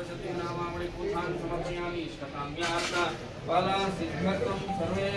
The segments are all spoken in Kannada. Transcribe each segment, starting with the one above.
સર્વશક્તિનામામણી પૂર્ણાન સમર્પયામિ શતામ્યાર્થ બાલા સિદ્ધત્વમ સર્વે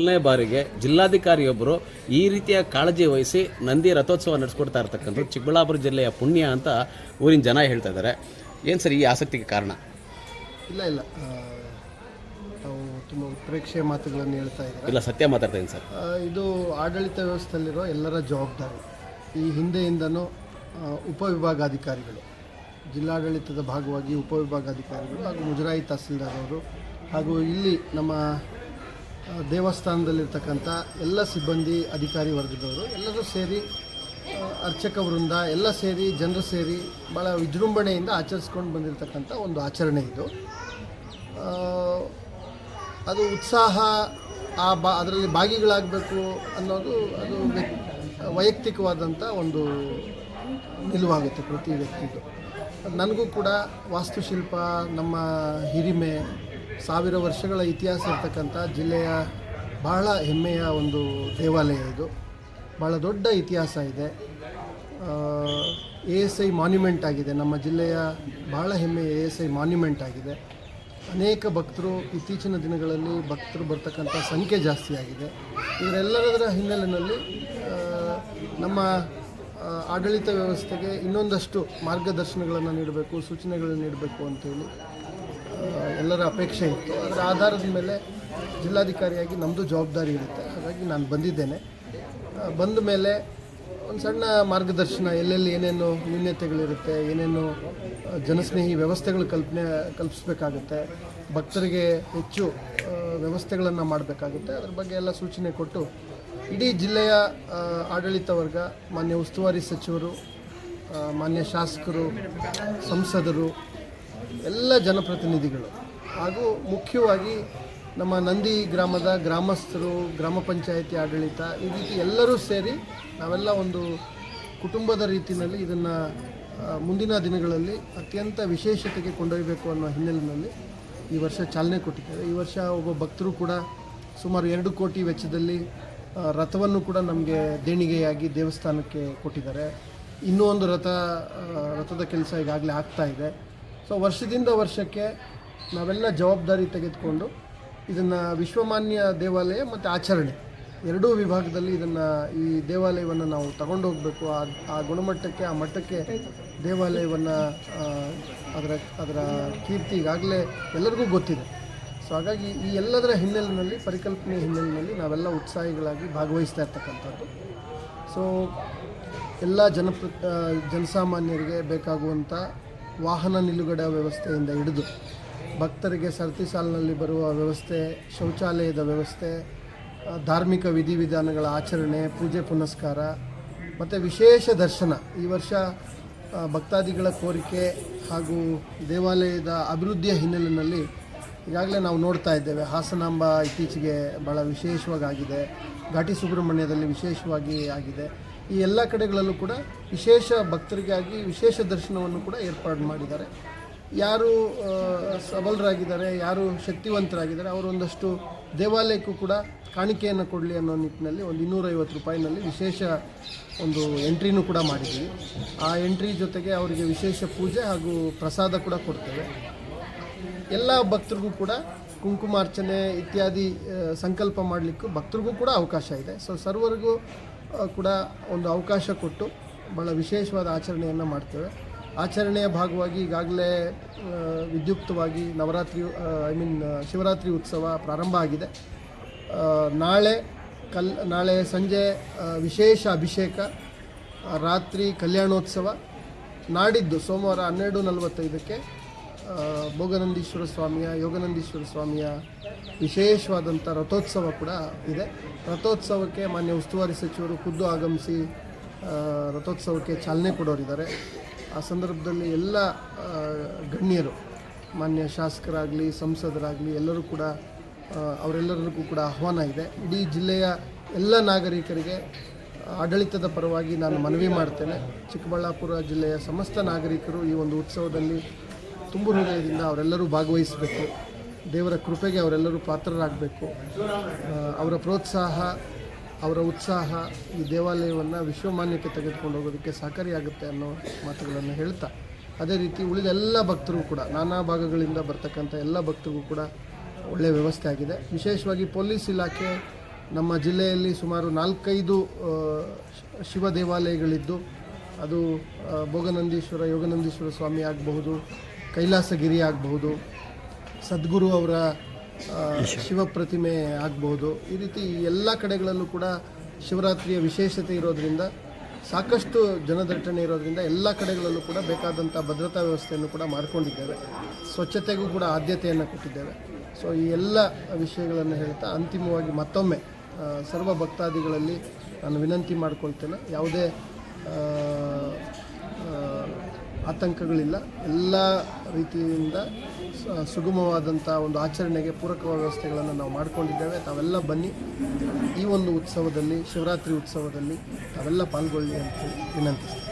ಮೊದಲನೇ ಬಾರಿಗೆ ಜಿಲ್ಲಾಧಿಕಾರಿಯೊಬ್ಬರು ಈ ರೀತಿಯ ಕಾಳಜಿ ವಹಿಸಿ ನಂದಿ ರಥೋತ್ಸವ ನಡೆಸ್ಕೊಡ್ತಾ ಇರ್ತಕ್ಕಂಥ ಚಿಕ್ಕಬಳ್ಳಾಪುರ ಜಿಲ್ಲೆಯ ಪುಣ್ಯ ಅಂತ ಊರಿನ ಜನ ಹೇಳ್ತಾ ಇದ್ದಾರೆ. ಏನು ಸರ್ ಈ ಆಸಕ್ತಿಗೆ ಕಾರಣ? ಇಲ್ಲ ಇಲ್ಲ. ತಾವು ತುಂಬ ಉತ್ಪ್ರೇಕ್ಷೆಯ ಮಾತುಗಳನ್ನು ಹೇಳ್ತಾ ಇದ್ದಾರೆ? ಇಲ್ಲ ಸತ್ಯ ಮಾತಾಡ್ತಾ ಇದ್ದೀನಿ ಸರ್. ಇದು ಆಡಳಿತ ವ್ಯವಸ್ಥೆಯಲ್ಲಿರೋ ಎಲ್ಲರ ಜವಾಬ್ದಾರಿ. ಈ ಹಿಂದೆಯಿಂದನೂ ಉಪವಿಭಾಗಾಧಿಕಾರಿಗಳು ಜಿಲ್ಲಾಡಳಿತದ ಭಾಗವಾಗಿ ಉಪವಿಭಾಗಾಧಿಕಾರಿಗಳು ಹಾಗೂ ಮುಜರಾಯಿ ತಹಸೀಲ್ದಾರ್ ಅವರು ಹಾಗೂ ಇಲ್ಲಿ ನಮ್ಮ ದೇವಸ್ಥಾನದಲ್ಲಿರ್ತಕ್ಕಂಥ ಎಲ್ಲ ಸಿಬ್ಬಂದಿ, ಅಧಿಕಾರಿ ವರ್ಗದವರು ಎಲ್ಲರೂ ಸೇರಿ ಅರ್ಚಕ ವೃಂದ ಎಲ್ಲ ಸೇರಿ ಜನರು ಸೇರಿ ಭಾಳ ವಿಜೃಂಭಣೆಯಿಂದ ಆಚರಿಸ್ಕೊಂಡು ಬಂದಿರತಕ್ಕಂಥ ಒಂದು ಆಚರಣೆ ಇದು. ಅದು ಉತ್ಸಾಹ, ಆ ಬಾ, ಅದರಲ್ಲಿ ಭಾಗಿಗಳಾಗಬೇಕು ಅನ್ನೋದು ಅದು ವ್ಯಕ್ ವೈಯಕ್ತಿಕವಾದಂಥ ಒಂದು ನಿಲುವಾಗುತ್ತೆ ಪ್ರತಿ ವ್ಯಕ್ತಿಗೂ ನನಗೂ ಕೂಡ ವಾಸ್ತುಶಿಲ್ಪ, ನಮ್ಮ ಹಿರಿಮೆ ಸಾವಿರ ವರ್ಷಗಳ ಇತಿಹಾಸ ಇರ್ತಕ್ಕಂಥ ಜಿಲ್ಲೆಯ ಬಹಳ ಹೆಮ್ಮೆಯ ಒಂದು ದೇವಾಲಯ ಇದು. ಬಹಳ ದೊಡ್ಡ ಇತಿಹಾಸ ಇದೆ. ಎ ಎಸ್ ಐ ಮಾನ್ಯುಮೆಂಟ್ ಆಗಿದೆ. ನಮ್ಮ ಜಿಲ್ಲೆಯ ಬಹಳ ಹೆಮ್ಮೆಯ ಎ ಎಸ್ ಐ ಮಾನ್ಯುಮೆಂಟ್ ಆಗಿದೆ. ಅನೇಕ ಭಕ್ತರು ಇತ್ತೀಚಿನ ದಿನಗಳಲ್ಲಿ ಭಕ್ತರು ಬರ್ತಕ್ಕಂಥ ಸಂಖ್ಯೆ ಜಾಸ್ತಿ ಆಗಿದೆ. ಇವರೆಲ್ಲದರ ಹಿನ್ನೆಲೆಯಲ್ಲಿ ನಮ್ಮ ಆಡಳಿತ ವ್ಯವಸ್ಥೆಗೆ ಇನ್ನೊಂದಷ್ಟು ಮಾರ್ಗದರ್ಶನಗಳನ್ನು ನೀಡಬೇಕು, ಸೂಚನೆಗಳನ್ನು ನೀಡಬೇಕು ಅಂತೇಳಿ ಎಲ್ಲರ ಅಪೇಕ್ಷೆ ಇತ್ತು. ಅದರ ಆಧಾರದ ಮೇಲೆ ಜಿಲ್ಲಾಧಿಕಾರಿಯಾಗಿ ನಮ್ಮದು ಜವಾಬ್ದಾರಿ ಇರುತ್ತೆ. ಹಾಗಾಗಿ ನಾನು ಬಂದಿದ್ದೇನೆ. ಬಂದ ಮೇಲೆ ಒಂದು ಸಣ್ಣ ಮಾರ್ಗದರ್ಶನ, ಎಲ್ಲೆಲ್ಲಿ ಏನೇನು ನ್ಯೂನ್ಯತೆಗಳಿರುತ್ತೆ ಏನೇನು ಜನಸ್ನೇಹಿ ವ್ಯವಸ್ಥೆಗಳು ಕಲ್ಪನೆ, ಕಲ್ಪಿಸ್ಬೇಕಾಗುತ್ತೆ, ಭಕ್ತರಿಗೆ ಹೆಚ್ಚು ವ್ಯವಸ್ಥೆಗಳನ್ನು ಮಾಡಬೇಕಾಗುತ್ತೆ. ಅದ್ರ ಬಗ್ಗೆ ಎಲ್ಲ ಸೂಚನೆ ಕೊಟ್ಟು ಇಡೀ ಜಿಲ್ಲೆಯ ಆಡಳಿತ ವರ್ಗ, ಮಾನ್ಯ ಉಸ್ತುವಾರಿ ಸಚಿವರು ಮಾನ್ಯ ಶಾಸಕರು, ಸಂಸದರು ಎಲ್ಲ ಜನಪ್ರತಿನಿಧಿಗಳು ಹಾಗೂ ಮುಖ್ಯವಾಗಿ ನಮ್ಮ ನಂದಿ ಗ್ರಾಮದ ಗ್ರಾಮಸ್ಥರು, ಗ್ರಾಮ ಪಂಚಾಯತಿ ಆಡಳಿತ ಈ ರೀತಿ ಎಲ್ಲರೂ ಸೇರಿ ನಾವೆಲ್ಲ ಒಂದು ಕುಟುಂಬದ ರೀತಿಯಲ್ಲಿ ಇದನ್ನು ಮುಂದಿನ ದಿನಗಳಲ್ಲಿ ಅತ್ಯಂತ ವಿಶೇಷತೆಗೆ ಕೊಂಡೊಯ್ಯಬೇಕು ಅನ್ನೋ ಹಿನ್ನೆಲೆಯಲ್ಲಿ ಈ ವರ್ಷ ಚಾಲನೆ ಕೊಟ್ಟಿದ್ದೇವೆ. ಈ ವರ್ಷ ಒಬ್ಬ ಭಕ್ತರು ಕೂಡ ಸುಮಾರು ಎರಡು ಕೋಟಿ ವೆಚ್ಚದಲ್ಲಿ ರಥವನ್ನು ಕೂಡ ನಮಗೆ ದೇಣಿಗೆಯಾಗಿ ದೇವಸ್ಥಾನಕ್ಕೆ ಕೊಟ್ಟಿದ್ದಾರೆ. ಇನ್ನೂ ಒಂದು ರಥ ರಥದ ಕೆಲಸ ಈಗಾಗಲೇ ಆಗ್ತಾ ಇದೆ. ಸೊ ವರ್ಷದಿಂದ ವರ್ಷಕ್ಕೆ ನಾವೆಲ್ಲ ಜವಾಬ್ದಾರಿ ತೆಗೆದುಕೊಂಡು ಇದನ್ನು ವಿಶ್ವಮಾನ್ಯ ದೇವಾಲಯ ಮತ್ತು ಆಚರಣೆ ಎರಡೂ ವಿಭಾಗದಲ್ಲಿ ಇದನ್ನು ಈ ದೇವಾಲಯವನ್ನು ನಾವು ತಗೊಂಡು ಹೋಗಬೇಕು ಆ ಆ ಗುಣಮಟ್ಟಕ್ಕೆ, ಆ ಮಟ್ಟಕ್ಕೆ ದೇವಾಲಯವನ್ನು ಅದರ ಅದರ ಕೀರ್ತಿ ಈಗಾಗಲೇ ಎಲ್ಲರಿಗೂ ಗೊತ್ತಿದೆ. ಸೊ ಹಾಗಾಗಿ ಈ ಎಲ್ಲದರ ಹಿನ್ನೆಲೆಯಲ್ಲಿ, ಪರಿಕಲ್ಪನೆ ಹಿನ್ನೆಲೆಯಲ್ಲಿ ನಾವೆಲ್ಲ ಉತ್ಸಾಹಿಗಳಾಗಿ ಭಾಗವಹಿಸ್ತಾ ಇರ್ತಕ್ಕಂಥದ್ದು. ಸೊ ಎಲ್ಲ ಜನಪ್ರ ಜನಸಾಮಾನ್ಯರಿಗೆ ಬೇಕಾಗುವಂಥ ವಾಹನ ನಿಲುಗಡೆ ವ್ಯವಸ್ಥೆಯಿಂದ ಹಿಡಿದು ಭಕ್ತರಿಗೆ ಸರತಿ ಸಾಲಿನಲ್ಲಿ ಬರುವ ವ್ಯವಸ್ಥೆ, ಶೌಚಾಲಯದ ವ್ಯವಸ್ಥೆ ಧಾರ್ಮಿಕ ವಿಧಿವಿಧಾನಗಳ ಆಚರಣೆ, ಪೂಜೆ ಪುನಸ್ಕಾರ, ಮತ್ತು ವಿಶೇಷ ದರ್ಶನ. ಈ ವರ್ಷ ಭಕ್ತಾದಿಗಳ ಕೋರಿಕೆ ಹಾಗೂ ದೇವಾಲಯದ ಅಭಿವೃದ್ಧಿಯ ಹಿನ್ನೆಲೆಯಲ್ಲಿ ಈಗಾಗಲೇ ನಾವು ನೋಡ್ತಾ ಇದ್ದೇವೆ. ಹಾಸನಾಂಬ ಇತ್ತೀಚೆಗೆ ಭಾಳ ವಿಶೇಷವಾಗಿ ಆಗಿದೆ. ಘಾಟಿ ಸುಬ್ರಹ್ಮಣ್ಯದಲ್ಲಿ ವಿಶೇಷವಾಗಿ ಆಗಿದೆ. ಈ ಎಲ್ಲ ಕಡೆಗಳಲ್ಲೂ ಕೂಡ ವಿಶೇಷ ಭಕ್ತರಿಗಾಗಿ ವಿಶೇಷ ದರ್ಶನವನ್ನು ಕೂಡ ಏರ್ಪಾಡು ಮಾಡಿದ್ದಾರೆ. ಯಾರು ಸಬಲರಾಗಿದ್ದಾರೆ, ಯಾರು ಶಕ್ತಿವಂತರಾಗಿದ್ದಾರೆ ಅವರು ಒಂದಷ್ಟು ದೇವಾಲಯಕ್ಕೂ ಕೂಡ ಕಾಣಿಕೆಯನ್ನು ಕೊಡಲಿ ಅನ್ನೋ ನಿಟ್ಟಿನಲ್ಲಿ ಒಂದು ಇನ್ನೂರೈವತ್ತು ರೂಪಾಯಿನಲ್ಲಿ ವಿಶೇಷ ಒಂದು ಎಂಟ್ರಿನೂ ಕೂಡ ಮಾಡಿದ್ದೀವಿ. ಆ ಎಂಟ್ರಿ ಜೊತೆಗೆ ಅವರಿಗೆ ವಿಶೇಷ ಪೂಜೆ ಹಾಗೂ ಪ್ರಸಾದ ಕೂಡ ಕೊಡ್ತೇವೆ. ಎಲ್ಲ ಭಕ್ತರಿಗೂ ಕೂಡ ಕುಂಕುಮಾರ್ಚನೆ ಇತ್ಯಾದಿ ಸಂಕಲ್ಪ ಮಾಡಲಿಕ್ಕೂ ಭಕ್ತರಿಗೂ ಕೂಡ ಅವಕಾಶ ಇದೆ. ಸೊ ಸರ್ವರಿಗೂ ಕೂಡ ಒಂದು ಅವಕಾಶ ಕೊಟ್ಟು ಭಾಳ ವಿಶೇಷವಾದ ಆಚರಣೆಯನ್ನು ಮಾಡ್ತೇವೆ. ಆಚರಣೆಯ ಭಾಗವಾಗಿ ಈಗಾಗಲೇ ವಿದ್ಯುಕ್ತವಾಗಿ ನವರಾತ್ರಿ ಐ ಮೀನ್ ಶಿವರಾತ್ರಿ ಉತ್ಸವ ಪ್ರಾರಂಭ ಆಗಿದೆ. ನಾಳೆ ಕಲ್, ನಾಳೆ ಸಂಜೆ ವಿಶೇಷ ಅಭಿಷೇಕ ರಾತ್ರಿ ಕಲ್ಯಾಣೋತ್ಸವ ನಾಡಿದ್ದು ಸೋಮವಾರ ಹನ್ನೆರಡು ನಲವತ್ತೈದಕ್ಕೆ ಭೋಗನಂದೀಶ್ವರ ಸ್ವಾಮಿಯ, ಯೋಗನಂದೀಶ್ವರ ಸ್ವಾಮಿಯ ವಿಶೇಷವಾದಂಥ ರಥೋತ್ಸವ ಕೂಡ ಇದೆ. ರಥೋತ್ಸವಕ್ಕೆ ಮಾನ್ಯ ಉಸ್ತುವಾರಿ ಸಚಿವರು ಖುದ್ದು ಆಗಮಿಸಿ ರಥೋತ್ಸವಕ್ಕೆ ಚಾಲನೆ ಕೊಡೋರಿದ್ದಾರೆ. ಆ ಸಂದರ್ಭದಲ್ಲಿ ಎಲ್ಲ ಗಣ್ಯರು, ಮಾನ್ಯ ಶಾಸಕರಾಗಲಿ, ಸಂಸದರಾಗಲಿ ಎಲ್ಲರೂ ಕೂಡ ಅವರೆಲ್ಲರಿಗೂ ಕೂಡ ಆಹ್ವಾನ ಇದೆ. ಇಡೀ ಜಿಲ್ಲೆಯ ಎಲ್ಲ ನಾಗರಿಕರಿಗೆ ಆಡಳಿತದ ಪರವಾಗಿ ನಾನು ಮನವಿ ಮಾಡ್ತೇನೆ. ಚಿಕ್ಕಬಳ್ಳಾಪುರ ಜಿಲ್ಲೆಯ ಸಮಸ್ತ ನಾಗರಿಕರು ಈ ಒಂದು ಉತ್ಸವದಲ್ಲಿ ತುಂಬು ಹೃದಯದಿಂದ ಅವರೆಲ್ಲರೂ ಭಾಗವಹಿಸಬೇಕು. ದೇವರ ಕೃಪೆಗೆ ಅವರೆಲ್ಲರೂ ಪಾತ್ರರಾಗಬೇಕು. ಅವರ ಪ್ರೋತ್ಸಾಹ, ಅವರ ಉತ್ಸಾಹ ಈ ದೇವಾಲಯವನ್ನು ವಿಶ್ವಮಾನ್ಯಕ್ಕೆ ತೆಗೆದುಕೊಂಡು ಹೋಗೋದಕ್ಕೆ ಸಹಕಾರಿಯಾಗುತ್ತೆ ಅನ್ನೋ ಮಾತುಗಳನ್ನು ಹೇಳ್ತಾ, ಅದೇ ರೀತಿ ಉಳಿದ ಎಲ್ಲ ಭಕ್ತರು ಕೂಡ, ನಾನಾ ಭಾಗಗಳಿಂದ ಬರ್ತಕ್ಕಂಥ ಎಲ್ಲ ಭಕ್ತರಿಗೂ ಕೂಡ ಒಳ್ಳೆಯ ವ್ಯವಸ್ಥೆ ಆಗಿದೆ. ವಿಶೇಷವಾಗಿ ಪೊಲೀಸ್ ಇಲಾಖೆ ನಮ್ಮ ಜಿಲ್ಲೆಯಲ್ಲಿ ಸುಮಾರು ನಾಲ್ಕೈದು ಶಿವ ದೇವಾಲಯಗಳಿದ್ದು, ಅದು ಭೋಗನಂದೀಶ್ವರ, ಯೋಗನಂದೀಶ್ವರ ಸ್ವಾಮಿ ಆಗಬಹುದು ಕೈಲಾಸಗಿರಿ ಆಗಬಹುದು ಸದ್ಗುರು ಅವರ ಶಿವಪ್ರತಿಮೆ ಶಿವ ಆಗಬಹುದು. ಈ ರೀತಿ ಎಲ್ಲ ಕಡೆಗಳಲ್ಲೂ ಕೂಡ ಶಿವರಾತ್ರಿಯ ವಿಶೇಷತೆ ಇರೋದರಿಂದ ಸಾಕಷ್ಟು ಜನದಟ್ಟಣೆ ಇರೋದರಿಂದ ಎಲ್ಲ ಕಡೆಗಳಲ್ಲೂ ಕೂಡ ಬೇಕಾದಂಥ ಭದ್ರತಾ ವ್ಯವಸ್ಥೆಯನ್ನು ಕೂಡ ಮಾಡಿಕೊಂಡಿದ್ದೇವೆ. ಸ್ವಚ್ಛತೆಗೂ ಕೂಡ ಆದ್ಯತೆಯನ್ನು ಕೊಟ್ಟಿದ್ದೇವೆ. ಸೊ ಈ ಎಲ್ಲ ವಿಷಯಗಳನ್ನು ಹೇಳ್ತಾ ಅಂತಿಮವಾಗಿ ಮತ್ತೊಮ್ಮೆ ಸರ್ವ ಭಕ್ತಾದಿಗಳಲ್ಲಿ ನಾನು ವಿನಂತಿ ಮಾಡ್ಕೊಳ್ತೇನೆ. ಯಾವುದೇ ಆತಂಕಗಳಿಲ್ಲ. ಎಲ್ಲ ರೀತಿಯಿಂದ ಸುಗಮವಾದಂಥ ಒಂದು ಆಚರಣೆಗೆ ಪೂರಕ ವ್ಯವಸ್ಥೆಗಳನ್ನು ನಾವು ಮಾಡಿಕೊಂಡಿದ್ದೇವೆ. ತಾವೆಲ್ಲ ಬನ್ನಿ. ಈ ಒಂದು ಉತ್ಸವದಲ್ಲಿ, ಶಿವರಾತ್ರಿ ಉತ್ಸವದಲ್ಲಿ ತಾವೆಲ್ಲ ಪಾಲ್ಗೊಳ್ಳಿ ಅಂತ ವಿನಂತಿಸ್ತೀವಿ